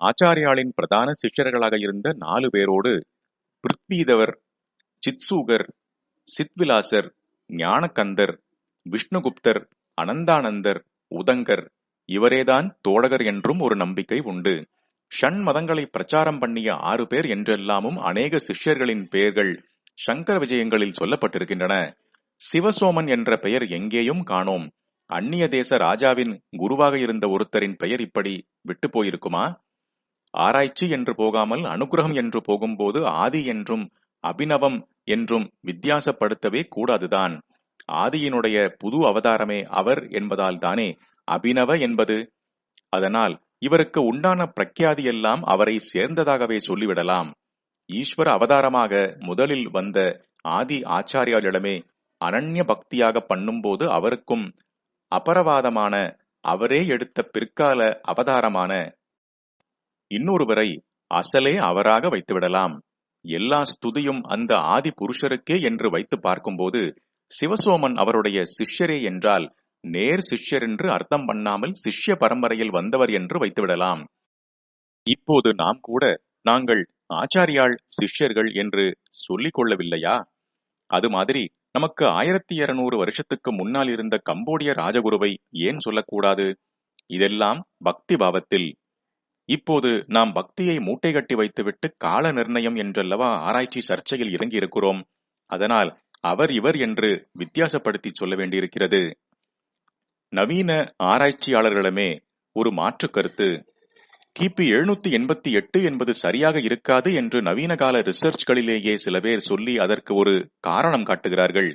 ஆச்சாரியாளின் பிரதான சிஷ்யர்களாக இருந்த நாலு பேரோடு பிருத்வீதவர் சித்சூகர் சித்விலாசர் ஞானகந்தர் விஷ்ணுகுப்தர் அனந்தானந்தர் உதங்கர் இவரேதான் தோடகர் என்றும் ஒரு நம்பிக்கை உண்டு. ஷண் மதங்களை பிரச்சாரம் பண்ணிய ஆறு பேர் என்றெல்லாமும் அநேக சிஷ்யர்களின் பெயர்கள் சங்கர விஜயங்களில் சொல்லப்பட்டிருக்கின்றன. சிவசோமன் என்ற பெயர் எங்கேயும் காணோம். அந்நிய தேச ராஜாவின் குருவாக இருந்த ஒருத்தரின் பெயர் இப்படி விட்டு போயிருக்குமா? ஆராய்ச்சி என்று போகாமல் அனுகிரகம் என்று போகும்போது ஆதி என்றும் அபிநவம் என்றும் வித்தியாசப்படுத்தவே கூடாதுதான். ஆதியினுடைய புது அவதாரமே அவர் என்பதால் தானே அபினவ என்பது? அதனால் இவருக்கு உண்டான பிரக்யாதி எல்லாம் அவரை சேர்ந்ததாகவே சொல்லிவிடலாம். ஈஸ்வர அவதாரமாக முதலில் வந்த ஆதி ஆச்சாரியாளிடமே அனன்ய பக்தியாக பண்ணும்போது அவருக்கும் அபரவாதமான அவரே எடுத்த பிற்கால அவதாரமான இன்னொருவரை அசலே அவராக வைத்துவிடலாம். எல்லா ஸ்துதியும் அந்த ஆதி புருஷருக்கே என்று வைத்து பார்க்கும்போது சிவசோமன் அவருடைய சிஷ்யரே என்றால் நேர் சிஷ்யர் என்று அர்த்தம் பண்ணாமல் சிஷ்ய பரம்பரையில் வந்தவர் என்று வைத்துவிடலாம். இப்போது நாம் கூட நாங்கள் ஆச்சாரியாள் சிஷ்யர்கள் என்று சொல்லிக் கொள்ளவில்லையா? அது மாதிரி நமக்கு ஆயிரத்தி இருநூறு வருஷத்துக்கு முன்னால் இருந்த கம்போடிய ராஜகுருவை ஏன் சொல்லக்கூடாது? இதெல்லாம் பக்தி பாவத்தில் இப்போது நாம் பக்தியை மூட்டை கட்டி வைத்துவிட்டு கால நிர்ணயம் என்றல்லவா ஆராய்ச்சி சர்ச்சையில் இறங்கியிருக்கிறோம். அதனால் அவர் இவர் என்று வித்தியாசப்படுத்தி சொல்ல வேண்டியிருக்கிறது. நவீன ஆராய்ச்சியாளர்களிடமே ஒரு மாற்று கருத்து. கிபி எழுநூத்தி எண்பத்தி எட்டு என்பது சரியாக இருக்காது என்று நவீன கால ரிசர்ச்களிலேயே சில பேர் சொல்லி அதற்கு ஒரு காரணம் காட்டுகிறார்கள்.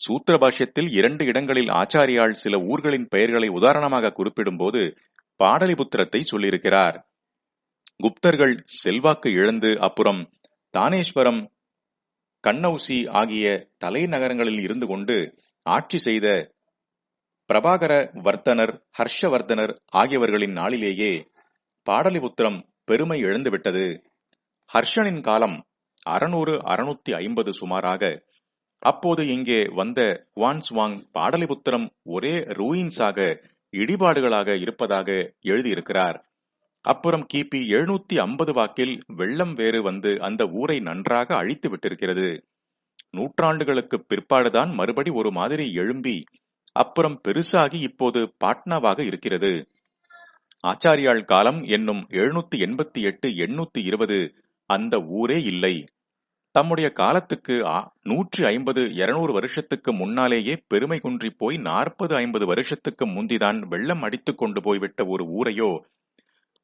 சூத்திர பாஷ்யத்தில் இரண்டு இடங்களில் ஆச்சாரியால் சில ஊர்களின் பெயர்களை உதாரணமாக குறிப்பிடும்போது பாடலிபுத்திரத்தை சொல்லியிருக்கிறார். குப்தர்கள் செல்வாக்கு இழந்து அப்புறம் தானேஸ்வரம் கண்ணௌசி ஆகிய தலைநகரங்களில் இருந்து கொண்டு ஆட்சி செய்த பிரபாகர வர்த்தனர் ஹர்ஷவர்தனர் ஆகியவர்களின் நாளிலேயே பாடலிபுத்திரம் பெருமை இழந்துவிட்டது ஹர்ஷனின் காலம் அறுநூறு அறுநூத்தி ஐம்பது சுமாராக. அப்போது இங்கே வந்த குவான்ஸ்வாங் பாடலிபுத்திரம் ஒரே ரூயின்ஸாக இடிபாடுகளாக இருப்பதாக எழுதியிருக்கிறார். அப்புறம் கிபி எழுநூத்தி ஐம்பது வாக்கில் வெள்ளம் வேறு வந்து அந்த ஊரை நன்றாக அழித்து விட்டிருக்கிறது. நூற்றாண்டுகளுக்கு பிற்பாடுதான் மறுபடி ஒரு மாதிரி எழும்பி அப்புறம் பெருசாகி இப்போது பாட்னாவாக இருக்கிறது. ஆச்சாரியாள் காலம் என்னும் எழுநூத்தி எண்பத்தி எட்டு எண்ணூத்தி இருபது அந்த ஊரே இல்லை. தம்முடைய காலத்துக்கு நூற்றி ஐம்பது இருநூறு வருஷத்துக்கு முன்னாலேயே பெருமை குன்றி போய் நாற்பது ஐம்பது வருஷத்துக்கு முந்திதான் வெள்ளம் அடித்துக் கொண்டு போய்விட்ட ஒரு ஊரையோ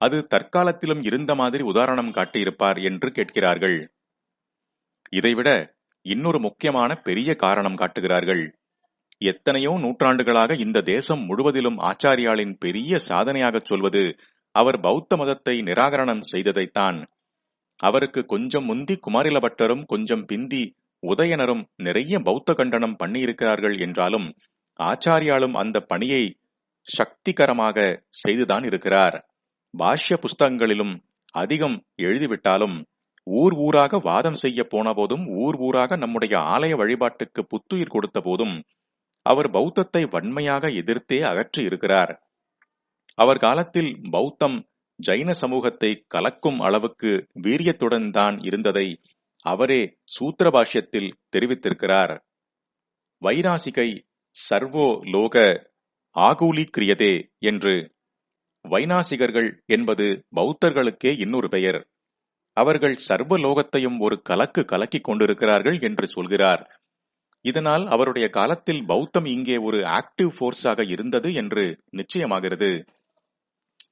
அது தற்காலத்திலும் இருந்த மாதிரி உதாரணம் காட்டியிருப்பார் என்று கேட்கிறார்கள். இதைவிட இன்னொரு முக்கியமான பெரிய காரணம் காட்டுகிறார்கள். எத்தனையோ நூற்றாண்டுகளாக இந்த தேசம் முழுவதிலும் ஆச்சாரியாளின் பெரிய சாதனையாகச் சொல்வது அவர் பௌத்த மதத்தை நிராகரணம் செய்ததைத்தான். அவருக்கு கொஞ்சம் முந்தி குமாரிலபட்டரும் கொஞ்சம் பிந்தி உதயனரும் நிறைய பௌத்த கண்டனம் பண்ணியிருக்கிறார்கள் என்றாலும் ஆச்சாரியாலும் அந்த பணியை சக்திகரமாக செய்துதான் இருக்கிறார். பாஷ்ய புஸ்தகங்களிலும் அதிகம் எழுதிவிட்டாலும் ஊர் ஊராக வாதம் செய்ய போன போதும் ஊர் ஊராக நம்முடைய ஆலய வழிபாட்டுக்கு புத்துயிர் கொடுத்த போதும் அவர் பௌத்தத்தை வன்மையாக எதிர்த்தே அகற்றி இருக்கிறார் அவர் காலத்தில் பௌத்தம் ஜைன சமூகத்தை கலக்கும் அளவுக்கு வீரியத்துடன் தான் இருந்ததை அவரே சூத்திர பாஷ்யத்தில் தெரிவித்திருக்கிறார். வைராசிகை சர்வோ லோக ஆகூலி கிரியதே என்று. வைநாசிகர்கள் என்பது பௌத்தர்களுக்கே இன்னொரு பெயர். அவர்கள் சர்வ லோகத்தையும் ஒரு கலக்கு கலக்கிக் கொண்டிருக்கிறார்கள் என்று சொல்கிறார். இதனால் அவருடைய காலத்தில் பௌத்தம் இங்கே ஒரு ஆக்டிவ் போர்ஸாக இருந்தது என்று நிச்சயமாகிறது.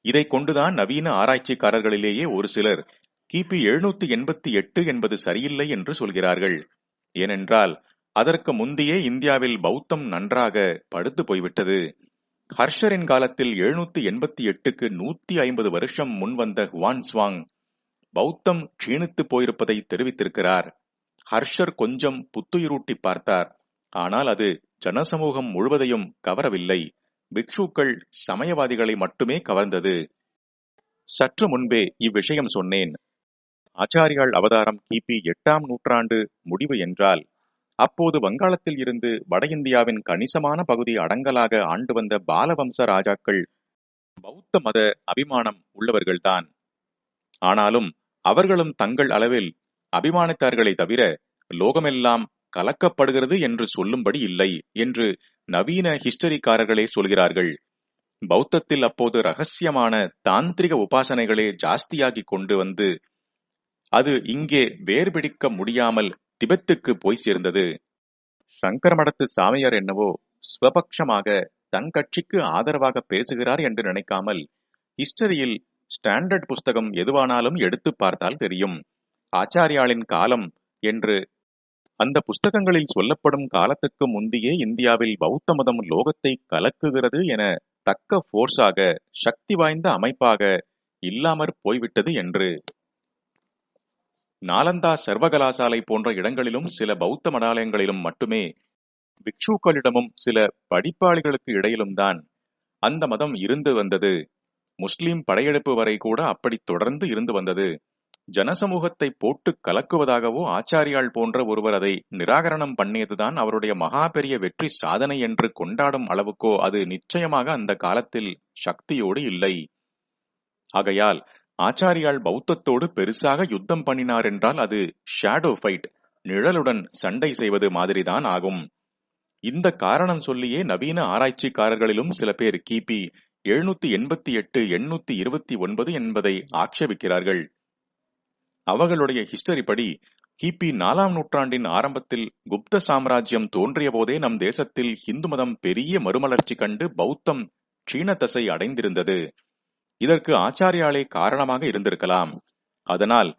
இதை கொண்டுதான் நவீன ஆராய்ச்சிக்காரர்களிலேயே ஒரு சிலர் கிபி எழுநூத்தி எண்பத்தி எட்டு என்பது சரியில்லை என்று சொல்கிறார்கள். ஏனென்றால் அதற்கு முந்தையே இந்தியாவில் பௌத்தம் நன்றாக படுத்து போய்விட்டது. ஹர்ஷரின் காலத்தில் எழுநூத்தி எண்பத்தி எட்டுக்கு நூத்தி ஐம்பது வருஷம் முன் வந்த ஹுவான்ஸ்வாங் பௌத்தம் க்ஷீணித்து போயிருப்பதை தெரிவித்திருக்கிறார். ஹர்ஷர் கொஞ்சம் புத்துயிரூட்டி பார்த்தார். ஆனால் அது ஜனசமூகம் முழுவதையும் கவரவில்லை. பிக்ஷுக்கள் சமயவாதிகளை மட்டுமே கவர்ந்தது. சற்று முன்பே இவ்விஷயம் சொன்னேன். ஆச்சாரியாள் அவதாரம் கிபி எட்டாம் நூற்றாண்டு முடிவு என்றால் அப்போது வங்காளத்தில் இருந்து வட இந்தியாவின் கணிசமான பகுதி அடங்கலாக ஆண்டு வந்த பாலவம்ச ராஜாக்கள் பௌத்த மத அபிமானம் உள்ளவர்கள்தான். ஆனாலும் அவர்களும் தங்கள் அளவில் அபிமானித்தார்களே தவிர லோகமெல்லாம் கலக்கப்படுகிறது என்று சொல்லும்படி இல்லை என்று நவீன ஹிஸ்டரிக்காரர்களே சொல்கிறார்கள் பௌத்தத்தில் அப்போது ரகசியமான தாந்திரிக உபாசனைகளே ஜாஸ்தியாகி கொண்டு வந்து அது இங்கே வேர்பிடிக்க முடியாமல் திபெத்துக்கு போய் சேர்ந்தது. சங்கர மடத்து சாமியார் என்னவோ ஸ்வபக்ஷமாக தன் கட்சிக்கு ஆதரவாக பேசுகிறார் என்று நினைக்காமல் ஹிஸ்டரியில் ஸ்டாண்டர்ட் புஸ்தகம் எதுவானாலும் எடுத்து பார்த்தால் தெரியும். ஆச்சாரியாளின் காலம் என்று அந்த புஸ்தகங்களில் சொல்லப்படும் காலத்துக்கு முந்தையே இந்தியாவில் பௌத்த மதம் லோகத்தை கலக்குகிறது என தக்க ஃபோர்ஸாக சக்தி வாய்ந்த அமைப்பாக இல்லாமற் போய்விட்டது என்று. நாலந்தா சர்வகலாசாலை போன்ற இடங்களிலும் சில பௌத்த மடாலயங்களிலும் மட்டுமே பிக்ஷுக்களிடமும் சில படிப்பாளிகளுக்கு இடையிலும் தான் அந்த மதம் இருந்து வந்தது. முஸ்லிம் படையெடுப்பு வரை கூட அப்படி தொடர்ந்து இருந்து வந்தது. ஜனசமூகத்தை போட்டு கலக்குவதாகவோ ஆச்சாரியால் போன்ற ஒருவர் அதை நிராகரணம் பண்ணியதுதான் அவருடைய மகா பெரிய வெற்றி சாதனை என்று கொண்டாடும் அளவுக்கோ அது நிச்சயமாக அந்த காலத்தில் சக்தியோடு இல்லை. ஆகையால் ஆச்சாரியால் பௌத்தத்தோடு பெருசாக யுத்தம் பண்ணினார் என்றால் அது ஷேடோ ஃபைட் நிழலுடன் சண்டை செய்வது மாதிரிதான் ஆகும். இந்த காரணம் சொல்லியே நவீன ஆராய்ச்சிக்காரர்களிலும் சில பேர் கிபி எழுநூத்தி எண்பத்தி எட்டு எண்ணூத்தி இருபத்தி ஒன்பது என்பதை ஆட்சேபிக்கிறார்கள். அவர்களுடைய ஹிஸ்டரி படி கிபி நாலாம் நூற்றாண்டின் ஆரம்பத்தில் குப்த சாம்ராஜ்யம் தோன்றிய போதே நம் தேசத்தில் இந்து மதம் பெரிய மறுமலர்ச்சி கண்டு பௌத்தம் க்ஷீண தசை அடைந்திருந்தது. இதற்கு ஆச்சாரியாலே காரணமாக இருந்திருக்கலாம். அதனால்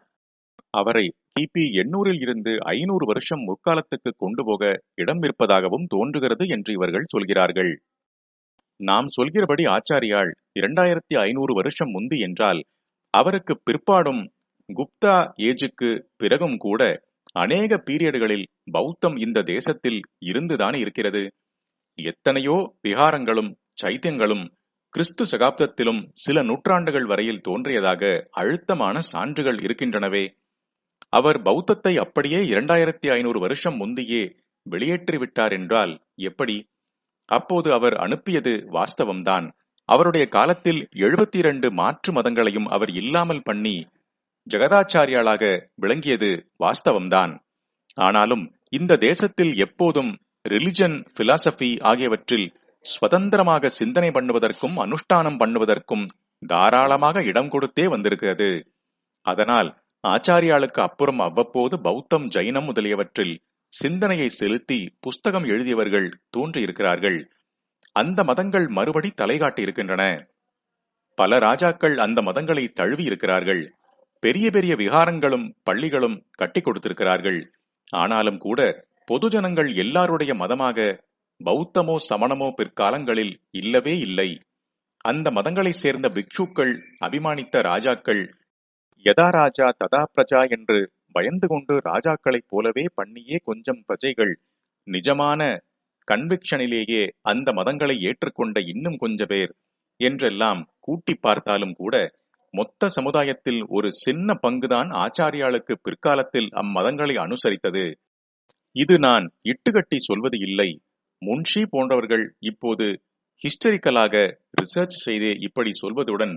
அவரை கிபி எண்ணூறில் இருந்து ஐநூறு வருஷம் முற்காலத்துக்கு கொண்டு போக இடம் இருப்பதாகவும் தோன்றுகிறது என்று இவர்கள் சொல்கிறார்கள். நாம் சொல்கிறபடி ஆச்சாரியால் இரண்டாயிரத்தி ஐநூறு வருஷம் முந்தி என்றால் அவருக்கு பிற்பாடும் குப்தா ஏஜுக்கு பிறகும் கூட அநேக பீரியடுகளில் பௌத்தம் இந்த தேசத்தில் இருந்துதான் இருக்கிறது. எத்தனையோ விகாரங்களும் சைத்தியங்களும் கிறிஸ்து சகாப்தத்திலும் சில நூற்றாண்டுகள் வரையில் தோன்றியதாக அழுத்தமான சான்றுகள் இருக்கின்றனவே. அவர் பௌத்தத்தை அப்படியே இரண்டாயிரத்தி ஐநூறு வருஷம் முந்தையே வெளியேற்றிவிட்டார் என்றால் எப்படி? அப்போது அவர் அனுப்பியது வாஸ்தவம்தான். அவருடைய காலத்தில் எழுபத்தி இரண்டு மாற்று மதங்களையும் அவர் இல்லாமல் பண்ணி ஜெகதாச்சாரியாளாக விளங்கியது வாஸ்தவம்தான். ஆனாலும் இந்த தேசத்தில் எப்போதும் ரிலிஜன் பிலாசபி ஆகியவற்றில் சுதந்திரமாக சிந்தனை பண்ணுவதற்கும் அனுஷ்டானம் பண்ணுவதற்கும் தாராளமாக இடம் கொடுத்தே வந்திருக்கிறது. அதனால் ஆச்சாரியாளுக்கு அப்புறம் அவ்வப்போது பௌத்தம் ஜைனம் முதலியவற்றில் சிந்தனையை செலுத்தி புஸ்தகம் எழுதியவர்கள் தோன்றியிருக்கிறார்கள். அந்த மதங்கள் மறுபடி தலைகாட்டி இருக்கின்றன பல ராஜாக்கள் அந்த மதங்களை தழுவி இருக்கிறார்கள் பெரிய பெரிய விகாரங்களும் பள்ளிகளும் கட்டி கொடுத்திருக்கிறார்கள். ஆனாலும் கூட பொதுஜனங்கள் எல்லாருடைய மதமாக பௌத்தமோ சமணமோ பிற்காலங்களில் இல்லவே இல்லை. அந்த மதங்களை சேர்ந்த பிக்ஷுக்கள் அபிமானித்த ராஜாக்கள் யதா ராஜா ததா பிரஜா என்று பயந்து கொண்டு ராஜாக்களைப் போலவே பண்ணியே கொஞ்சம் பிரஜைகள். நிஜமான கன்விக்ஷனிலேயே அந்த மதங்களை ஏற்றுக்கொண்ட இன்னும் கொஞ்ச பேர் என்றெல்லாம் கூட்டி பார்த்தாலும் கூட மொத்த சமுதாயத்தில் ஒரு சின்ன பங்குதான் ஆச்சாரியாளுக்கு பிற்காலத்தில் அம்மதங்களை அனுசரித்தது. இது நான் இட்டுக்கட்டி சொல்வது இல்லை. முன்ஷி போன்றவர்கள் இப்போது ஹிஸ்டரிக்கலாக ரிசர்ச் செய்து இப்படி சொல்வதுடன்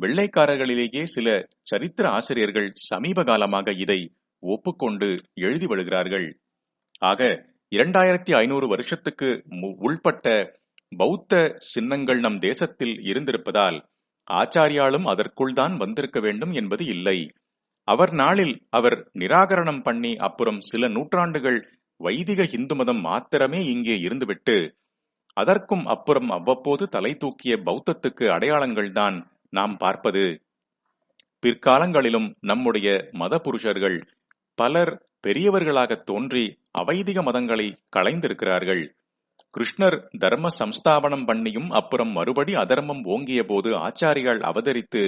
வெள்ளைக்காரர்களிலேயே சில சரித்திர ஆசிரியர்கள் சமீப காலமாக இதை ஒப்புக்கொண்டு எழுதி வருகிறார்கள். ஆக இரண்டாயிரத்தி ஐநூறு வருஷத்துக்கு உள்பட்ட பௌத்த சின்னங்கள் நம் தேசத்தில் இருந்திருப்பதால் ஆச்சாரியாலும் அதற்குள் தான் வந்திருக்க வேண்டும் என்பது இல்லை. அவர் நாளில் அவர் நிராகரணம் பண்ணி அப்புறம் சில நூற்றாண்டுகள் வைதிக இந்து மதம் மாத்திரமே இங்கே இருந்துவிட்டு அதற்கும் அப்புறம் அவ்வப்போது தலை தூக்கிய பௌத்தத்துக்கு அடையாளங்கள்தான் நாம் பார்ப்பது. பிற்காலங்களிலும் நம்முடைய மத புருஷர்கள் பலர் பெரியவர்களாக தோன்றி அவைதிக மதங்களை களைந்திருக்கிறார்கள். கிருஷ்ணர் தர்ம சம்ஸ்தாபனம் பண்ணியும் அப்புறம் மறுபடி அதர்மம் ஓங்கிய போது ஆச்சாரியால் அவதரித்து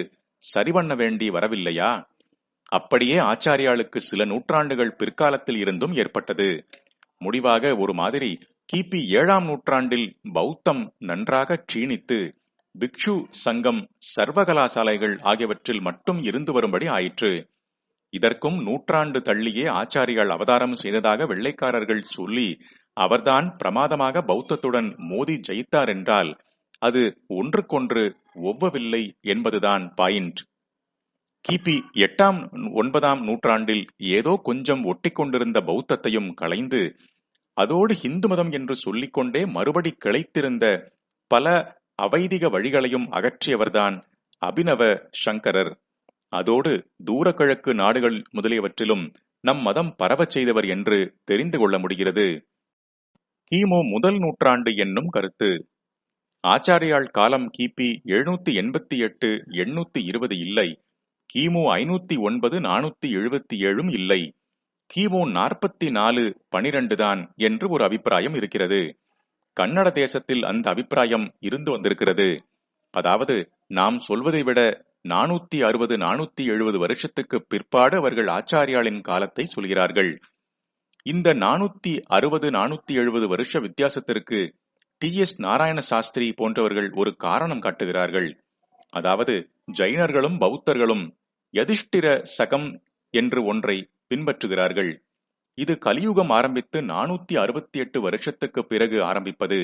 சரி பண்ண வேண்டி வரவில்லையா? அப்படியே ஆச்சாரியாளுக்கு சில நூற்றாண்டுகள் பிற்காலத்தில் இருந்தும் ஏற்பட்டது. முடிவாக ஒரு மாதிரி கிபி ஏழாம் நூற்றாண்டில் பௌத்தம் நன்றாக க்ஷீணித்து பிக்ஷு சங்கம் சர்வகலாசாலைகள் ஆகியவற்றில் மட்டும் இருந்து வரும்படி ஆயிற்று. இதற்கும் நூற்றாண்டு தள்ளியே ஆச்சாரியால் அவதாரம் செய்ததாக வெள்ளைக்காரர்கள் சொல்லி அவர்தான் பிரமாதமாக பௌத்தத்துடன் மோதி ஜெயித்தார் என்றால் அது ஒன்றுக்கொன்று ஒவ்வவில்லை என்பதுதான் பாயிண்ட். கிபி எட்டாம் ஒன்பதாம் நூற்றாண்டில் ஏதோ கொஞ்சம் ஒட்டிக்கொண்டிருந்த பௌத்தத்தையும் களைந்து அதோடு ஹிந்து மதம் என்று சொல்லிக்கொண்டே மறுபடி கிளைத்திருந்த பல அவைதிக வழிகளையும் அகற்றியவர்தான் அபினவ சங்கரர். அதோடு தூரக்கிழக்கு நாடுகள் முதலியவற்றிலும் நம் மதம் பரவச் செய்தவர் என்று தெரிந்து கொள்ள முடிகிறது. கிமு முதல் நூற்றாண்டு என்னும் கருத்து. ஆச்சாரியால் காலம் கிபி எழுநூத்தி எண்பத்தி எட்டு எண்ணூத்தி இருபது இல்லை. கிமு ஐநூத்தி ஒன்பது நானூத்தி எழுபத்தி ஏழும் இல்லை. கிமு நாற்பத்தி நாலு பனிரெண்டு தான் என்று ஒரு அபிப்பிராயம் இருக்கிறது. கன்னட தேசத்தில் அந்த அபிப்பிராயம் இருந்து வந்திருக்கிறது. அதாவது நாம் சொல்வதை விட நானூத்தி அறுபது நானூத்தி எழுபது வருஷத்துக்கு பிற்பாடு அவர்கள் ஆச்சாரியாளின் காலத்தை சொல்கிறார்கள். இந்த நானூத்தி அறுபது நானூத்தி எழுபது வருஷ வித்தியாசத்திற்கு டி எஸ் நாராயண சாஸ்திரி போன்றவர்கள் ஒரு காரணம் காட்டுகிறார்கள். அதாவது ஜைனர்களும் பௌத்தர்களும் யதிஷ்டிர சகம் என்று ஒன்றை பின்பற்றுகிறார்கள். இது கலியுகம் ஆரம்பித்து நானூத்தி அறுபத்தி எட்டு வருஷத்துக்கு பிறகு ஆரம்பிப்பது.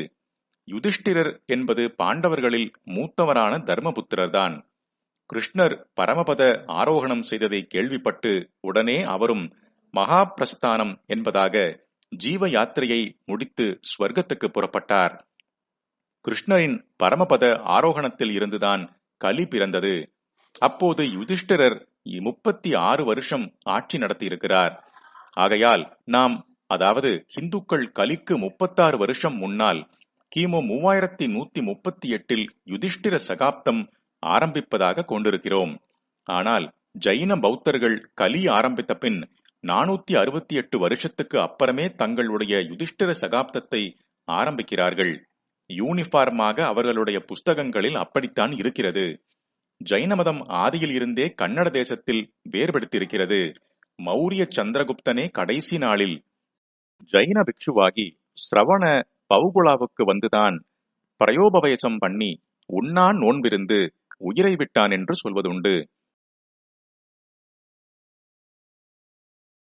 யுதிஷ்டிரர் என்பது பாண்டவர்களில் மூத்தவரான தர்மபுத்திரர்தான். கிருஷ்ணர் பரமபத ஆரோகணம் செய்ததை கேள்விப்பட்டு உடனே அவரும் மகா பிரஸ்தானம் என்பதாக ஜீவ யாத்திரையை முடித்து ஸ்வர்க்கத்துக்கு புறப்பட்டார். கிருஷ்ணரின் பரமபத ஆரோகணத்தில் இருந்துதான் கலி பிறந்தது. அப்போது யுதிஷ்டிரர் முப்பத்தி ஆறு வருஷம் ஆட்சி நடத்தியிருக்கிறார். ஆகையால் நாம் அதாவது இந்துக்கள் கலிக்கு முப்பத்தாறு வருஷம் முன்னால் கிமு மூவாயிரத்தி நூத்தி முப்பத்தி எட்டில் யுதிஷ்டிர சகாப்தம் ஆரம்பிப்பதாக கொண்டிருக்கிறோம். ஆனால் ஜைன பௌத்தர்கள் கலி ஆரம்பித்த பின் நானூத்தி அறுபத்தி எட்டு வருஷத்துக்கு அப்புறமே தங்களுடைய யுதிஷ்டிர சகாப்தத்தை ஆரம்பிக்கிறார்கள். யூனிஃபார்மாக அவர்களுடைய புஸ்தகங்களில் அப்படித்தான் இருக்கிறது. ஜைன மதம் ஆதியில் இருந்தே கன்னட தேசத்தில் வேறுபடுத்தியிருக்கிறது. மௌரிய சந்திரகுப்தனே கடைசி நாளில் ஜைன பிக்ஷுவாகி சிரவண பவுகுலாவுக்கு வந்துதான் பிரயோபவயசம் பண்ணி உண்ணான் நோன்பிருந்து உயிரை விட்டான் என்று சொல்வதுண்டு.